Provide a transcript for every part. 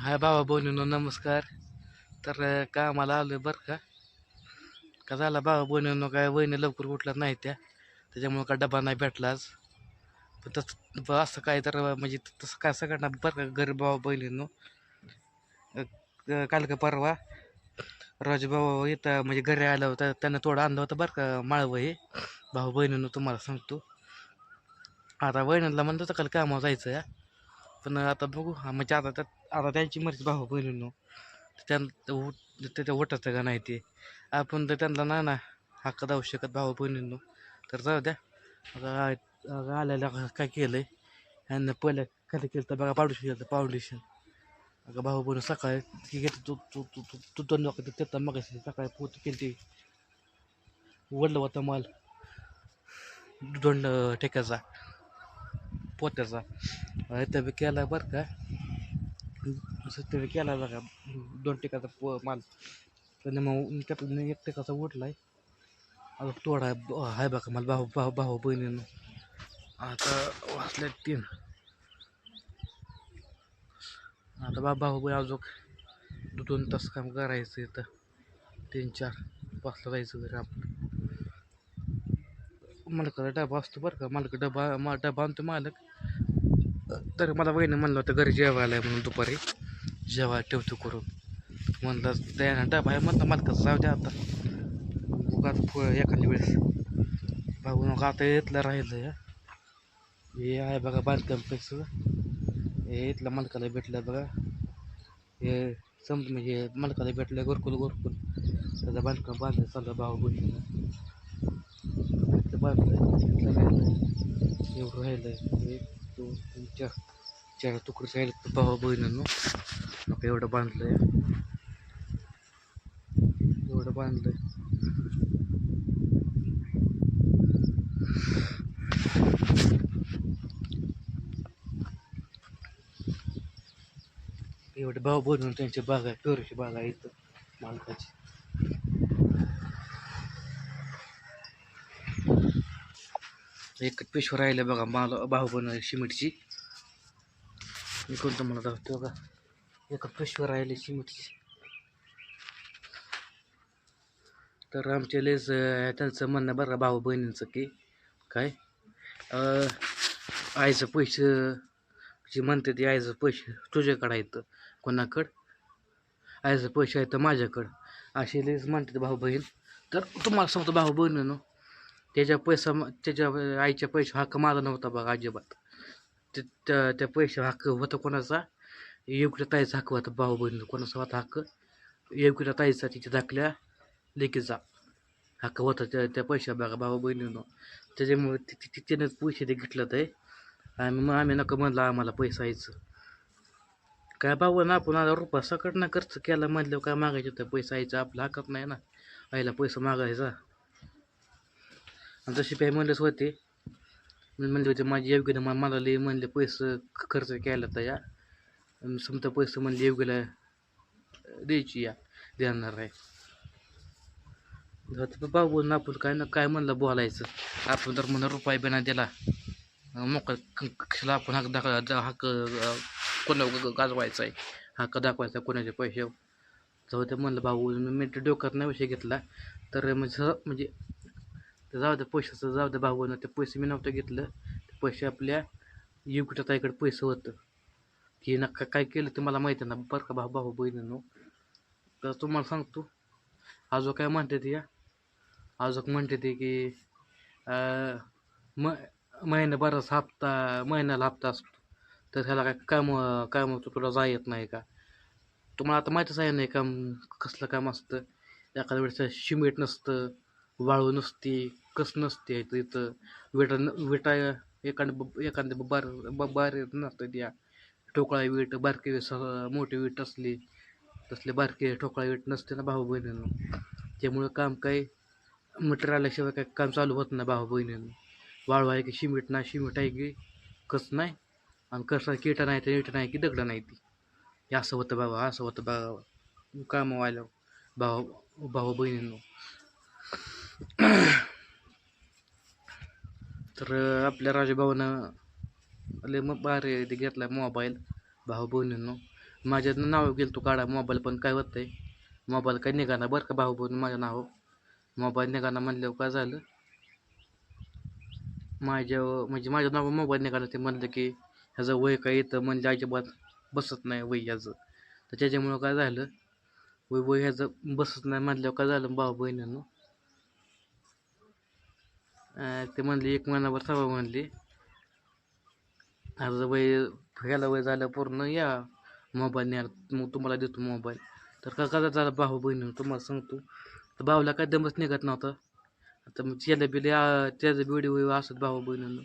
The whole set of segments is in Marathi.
हाय बाबा बोलून नमस्कार. तर कामाला आलो आहे बरं का? का झाला बाबा बोलून काय वहिनी लवकर उठला नाही त्या. त्याच्यामुळं का डबा नाही भेटला आज. पण तसं असं काय तर म्हणजे तसं काय सगळ्यांना बरं का गरीब बाबा बहिणींनो? काल का परवा राजूबाबा इथं म्हणजे घरी आलं होतं त्यानं थोडं आणलं होतं बरं का माळवं हे. भाऊ बहिणींनो तुम्हाला सांगतो. आता वहिनीला म्हणत होतं काल कामावर जायचं या पण आता बघू हा म्हणजे आता त्यात आता त्यांची मर्जी भाऊ बहिणींनो. त्यांना त्याच्या ओटाचं का नाही ते. आपण तर त्यांना नाही ना हक्क दावू शकत भाऊ बहिणींनो. तर जाऊ द्या. आता आलेल्या काय केलं आहे ह्यांना पहिल्या खाली केलं तर बघा पावडीशन केलं पाऊंडेशन अगं भाऊ बहिणी सकाळी ती घेते तू तू तू तू तू दोन लोक मग सकाळी पोत केली ती वडलं होता माल. दोंड ठेक्याचा. पोत्याचा. इथं बी केला बरं का. सत्तर केला बघा. दोन टिकाचा पो माल. त्याने मग त्यातून एक टिकाचा उठला आहे अजून तोडा आहे ब- आहे बघा मला भाऊ भाऊ भाऊ बहिणीनं. आता वाचले तीन. आता बा भाऊ बहीण अजून दोन तास काम करायचं इथं. तीन चार वाजता जायचं घरी आपलं. मालकाचा डबा असतो बरं का. मालक डबा मा डबा आणतो मालक. तर मला वहिनी म्हणलं होतं घरी जेवायला आहे म्हणून दुपारी. जेवायला ठेवतो करून म्हणलं द्या डबा आहे. म्हणलं मालकाचं जाऊ द्या आता. उगाच फ एखाद्या वेळेस. बघू नका आता इथलं राहिलं हे आहे बघा बांधकाम पैसे. हे इथलं मालकाला भेटलं बघा. हे समज म्हणजे मालकाला भेटलं गोरकुल गोरकुल त्याचं बांधकाम बांधलं चाललं भाऊ बहिणीनं बांधलं राहिलं. एवढं राहिलं. दोन तीन चार चार तुकडे राहिले भाऊ बहिणीनं मग एवढं बांधलंय एवढं बांधलंय एवढे भाऊ बनवून त्यांची बाग आहे पेरूची बाग आहे इथं मालकाची. एक पिशव राहिलं बघा मालो भाऊ बनव सिमेंटची मी कोणतं मला दाखवतो बघा एक पिशव राहिले सिमेंटची तर आमच्या लेस त्यांचं म्हणणं बरं भाऊ बहिणींचं की काय? आईचं पैसे जे म्हणते ते आईचं पैसे तुझ्याकडं आहेत कोणाकडं? आईचं पैसे आहेत माझ्याकडं. असे लेस म्हणते भाऊ बहीण. तर तुम्हाला सांगतो भाऊ बहिणीनं त्याच्या पैसा त्याच्या आईच्या पैसे हक्क माझा नव्हता बघा अजिबात. ते त्या त्या पैसे हक्क होतं कोणाचा? योग्य ताईचा हक्क होता भाऊ बहिणीचा. कोणाचा होता हक्क? योग्य ताईचा तिच्या धाकल्या लेकीचा हक्क होता त्या त्या पैशा बघा भाऊ बहिणीनं. त्याच्यामुळे ति- पैसे ते घेतलं ते. आणि मग आम्ही नका म्हणलं आम्हाला पैसा यायचं. काय भाऊ ना आपण आता रुपया सकट ना खर्च केला म्हणलं काय मागायचं तर पैसा यायचा आपला हक्कच नाही ना. आईला पैसा मागायचा. जशी तशी काही म्हणलेच होते मी म्हणले होते माझी योग्य मा- मला लई म्हणले पैसे खर्च केला तर या. समजा पैसे म्हणले योग्यला द्यायची या देणार आहे. जाऊ बाबा बोलून आपण काय ना काय म्हणलं बोलायचं. आपण तर म्हणा रुपये बिना दिला. मोकळा कशाला आपण हक दाखवा हक्क कोणा गाजवायचा आहे. हक्क दाखवायचा कोणाचे पैसे. जाऊ ते म्हणलं भाऊ मी डोक्यात नाही विषय घेतला. तर म्हणजे म्हणजे तर जाऊ दे पैशाचं जाऊ दे भाऊ ते पैसे मी नव्हतं घेतलं. ते पैसे आपल्या युगच्या ताईकडे पैसे होतं. की नक्का काय केलं ते मला माहिती ना बरं का भाऊ भाऊ बहिणीनो? तर तुम्हाला सांगतो. आजो काय म्हणते ते या? आजोक म्हणते ते की म महिना बराच हप्ता महिन्याला हप्ता असतो. तर ह्याला काय काम काम तुला जा येत नाही का? तुम्हाला आता माहीतच आहे नाही काम कसलं काम असतं? एखाद्या वेळेस शिमेट नसतं वाळू नसती कस नसते इथं इथं विटा न विटा एखादं एखादं बार बार बार नसतं त्या. ठोकळा वीट बारकी स मोठी वीट असली तसले बारके ठोकळा वीट नसते ना भाऊ बहिणीनं. त्यामुळं काम काही मटेरियल आल्याशिवाय काय काम चालू होत नाही भाऊ बहिणीनं. वाळू आहे की शिमिट नाही शिमिट आहे की कस नाही आणि कसं किटा नाही तर इटा नाही की दगडं नाही ती. हे असं होतं बाबा असं होतं बाबा काम व्हायला भाऊ भाऊ बहिणींनो. तर आपल्या राजूभाऊनं लय मग भारी ते घेतला मोबाईल भाऊ बहिणींनो माझ्या नाव गेलं तू काढा मोबाईल पण काय होतंय? मोबाईल काय निघाला बरं का भाऊ बहिणी माझ्या नाव मोबाईल निघाला म्हणल्यावर काय झालं? माझ्या म्हणजे माझ्या नाव मोबाईल निघाला ते म्हणलं की ह्याचं वय काय येतं म्हणजे अजिबात बसत नाही वय ह्याचं. तर त्याच्यामुळं काय झालं? वय वय ह्याचं बसत नाही म्हणल्यावर काय झालं भाऊ बहिणींनो? ते म्हणली एक महिनाभर थांबा म्हणली. अर्ज वय ह्याला वय झालं पूर्ण या मोबाईल न्यायला मग तुम्हाला देतो मोबाईल. तर का कसा झाला भाऊ बहिणी तुम्हाला सांगतो. तर भाऊला काय दमच निघत नव्हता. आता मग त्याला बिले त्याचं व्हिडिओ असत भाऊ बहिणीनं.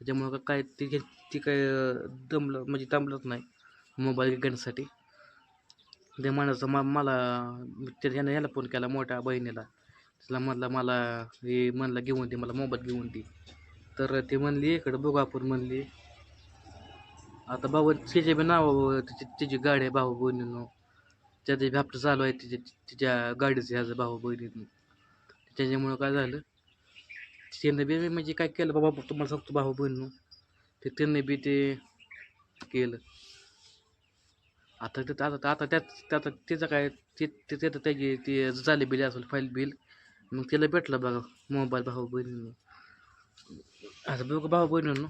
त्याच्यामुळं का काय ती ती काय दमलं म्हणजे दमलंच नाही मोबाईल घेण्यासाठी. ते म्हणायचं मा मला त्या याला फोन केला मोठ्या बहिणीला. तिला म्हणला मला हे म्हणलं घेऊन दे मला मोबाईल घेऊन दे. तर ती म्हणली इकडं बघू आपण म्हणली. आता भाऊ तिचे बी नाव तिची तिची गाडी आहे भाऊ बहिणीनं. त्याचे बी हप्ता चालू आहे तिच्या तिच्या गाडीचं ह्याचं भाऊ बहिणीनं त्याच्यामुळं काय झालं तिने बी म्हणजे काय केलं बाबा तुम्हाला सांगतो भाऊ बहिणीनं. ते त्यांनी बी ते केलं. आता ते आता आता त्यात आता त्याचं काय ते ते ते- त्याची ते झाले बिल असेल फाईल बिल. मग त्याला भेटलं बघा मोबाईल भाऊ बहिणीनं. आता बघा भाऊ बहिणीनं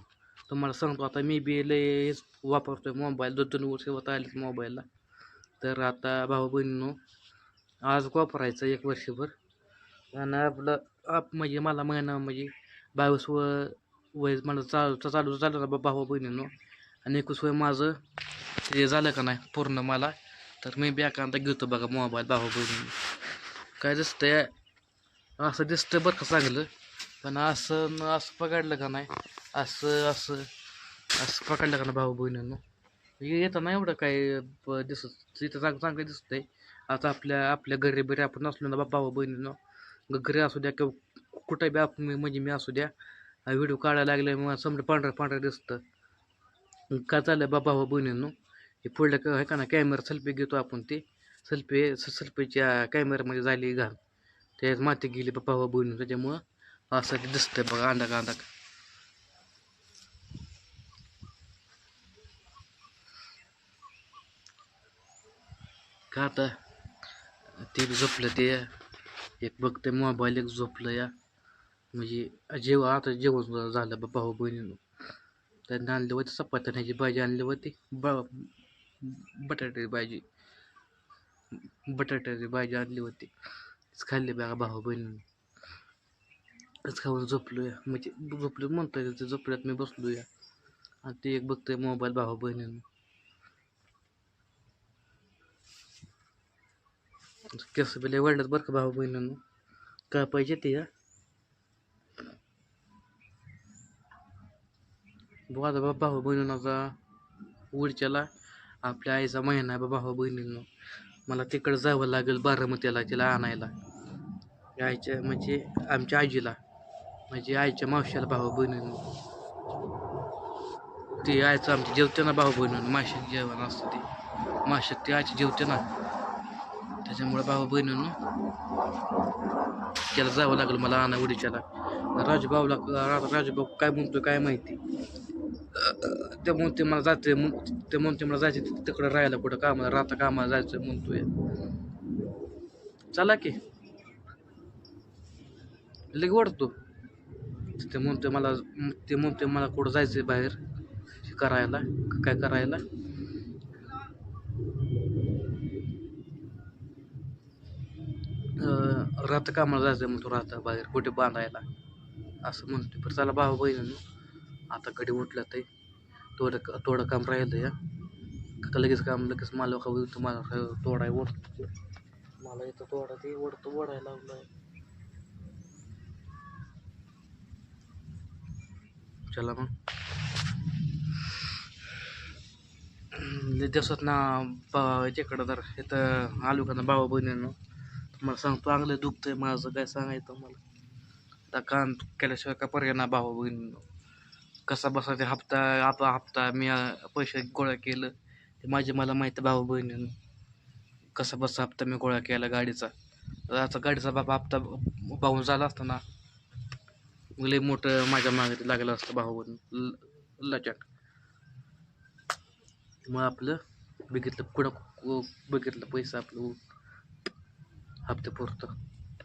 तुम्हाला सांगतो आता मी बी लय वापरतोय मोबाईल दोन दोन वर्ष होत आले मोबाईलला. तर आता भाऊ बहिणीनो आज वापरायचं एक वर्षभर. आणि आपलं आप म्हणजे मला महिना म्हणजे बावीस व वय मला चालू चालू झालं ना भाऊ बहिणीनो. आणि एकवीस वय माझं ते झालं का नाही पूर्ण मला. तर मी बी एखादा घेतो बघा मोबाईल भाऊ बहिणीनं. काय दिसतंय? असं दिसतं बरं का चांगलं. पण असं न असं पकडलं का नाही? असं असं असं पकडलं का ना भाऊ बहिणीनं? हे येतं नाही एवढं काय दिसत इथं चांग चांगलं दिसतंय. आता आपल्या आपल्या घरी बरी आपण असलो ना बाबा भाऊ बहिणीनं. घरी असू द्या किंवा कुठं बी आपण म्हणजे मी असू द्या. व्हिडिओ काढायला लागले मग समजा पांढरं पांढरं दिसतं. काय चाललं बाबा भाऊ बहिणीनं? हे पुढलं का आहे का ना कॅमेरा सेल्फी घेतो आपण ते. सेल्फी सेल्फीच्या कॅमेरामध्ये झाली घाल त्यात माती गेली बा भाऊ बहिणी त्याच्यामुळं असं ते दिसतंय बघा अंडा अंडा का आता ते झोपलं ते एक बघते मोबाईल एक झोपलं या म्हणजे जेव्हा आता जेवण झालं बा भाऊ बहिणीनं त्यांनी आणली होती चपात्या भाजी आणली होती बा बटाट्याची भाजी बटाट्याची भाजी आणली होती खाल्ली बघा भाऊ बहिणीनं. खाऊन झोपलो म्हणजे झोपलो म्हणता येईल झोपल्यात मी बसलोया. आणि ते एक बघतोय मोबाईल भाऊ बहिणीनं. केस बिले वाढल्यात बरं का भाऊ बहिणीनं. काय पाहिजे ते या बघा आता भाऊ बहिणीचा उडच्याला आपल्या आईचा महिना आहे बाबा भाऊ बहिणीनं. मला तिकडं जावं लागेल बारामतीला तिला आणायला. आईच्या म्हणजे आमच्या आजीला म्हणजे आईच्या मावश्याला भाऊ बहिणीनं. ते आईचं आमच्या जेवते ना भाऊ बहिणीनं माशात जेवण असतं ते. माशात ते आजी जेवते ना. त्याच्यामुळे भाऊ बहिणीनं त्याला जावं लागलं मला आणा उडीच्याला. राजूभाऊला राजूभाऊ काय म्हणतो काय माहिती? ते म्हणते मला जाते ते म्हणते मला जायचे तिकडं राहायला कुठं कामाला राहता कामाला जायचं म्हणतोय. चला की. लगे वाढतो ते म्हणते मला ते म्हणते मला कुठं जायचंय बाहेर हे करायला काय करायला. राहता कामाला जायचं म्हणतो राहता बाहेर कुठे बांधायला. असं म्हणतो बरं चला भाऊ बहिणी आता कधी उठलं ते थोडं थोडं काम राहिलं या. का लगेच काम लगेच मला खाऊ तुम्हाला तोडाय ओढतो मला इथं तोडा ते ओढतो ओढायला लावलं चला मग. दिवसात ना बा तिकडं जर इथं आलो का ना भाऊ बहिणीनं तुम्हाला सांगतो चांगलं दुखतंय माझं काय सांगायचं मला. आता कान केल्याशिवाय का पर्याय ना बाबा बहिणीनं कसा बसा ते हप्ता आप हप्ता मी पैसे गोळा केलं. ते माझे मला माहिती भाऊ बहिणीनं. कसा बसा हप्ता मी गोळा केला गाडीचा. आता गाडीचा बाबा हप्ता पाहून झाला असता ना लय मोठं माझ्या मागे लागलं असतं भाऊ बहीण. लचाट मग आपलं बघितलं कुठं बघितलं पैसा आपलं. हप्ते पुरतं.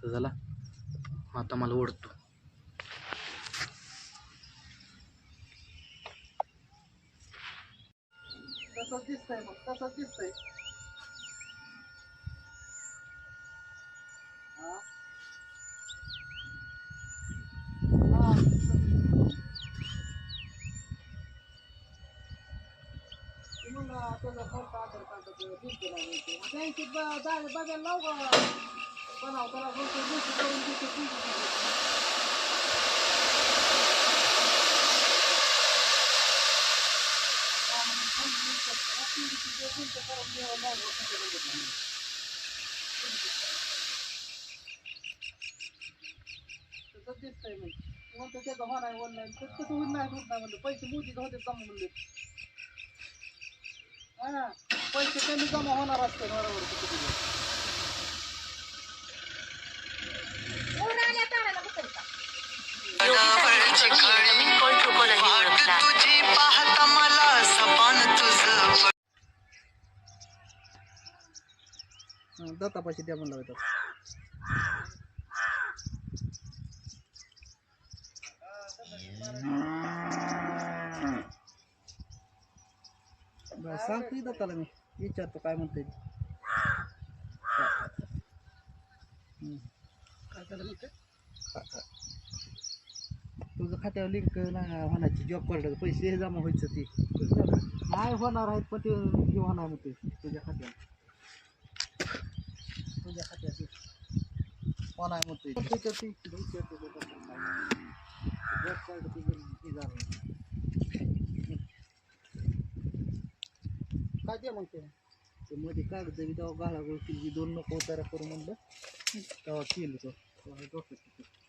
झाला. आता मला ओढतो. तसंच दिसतंय मग तसंच दिसतंय हा? हा, ते मग त्याचं खर्च आधार कार्डाचं link लावायचं. मग बँकेत ब- जा- बघायला लाव का? बनाव त्याला बोलतो, link करून देतो, link देतो. तसंच दिसतंय मग. म्हणतो त्याचं होणार ऑनलाईन तर कसं होईल नाही होत नाही म्हणलं पैसे मोदी होते जमा म्हणले हा पैसे कमी जमा होणार असते बरोबर किती हा, दत्तापाशी द्या म्हणलं होतं सांगतो दत्ताला मी. विचारतो काय म्हणते तुझं खात्यावर लिंक होण्याची जॉब कार्ड पैसे जमा व्हायचं ती. नाही होणार आहेत पण ते हे होणार म्हणते तुझ्या खात्यात तुझ्या खात्यात होणार म्हणते त्याच्यात ती विचारतो ते दत्ताला. जॉब कार्ड तुझं हे झालं. काय ते मग ते? मध्ये कागद तेव्हा गाळा गोळ दोन नको उतारा करू म्हणलं. तेव्हा केली तो. तेव्हा डोक्यात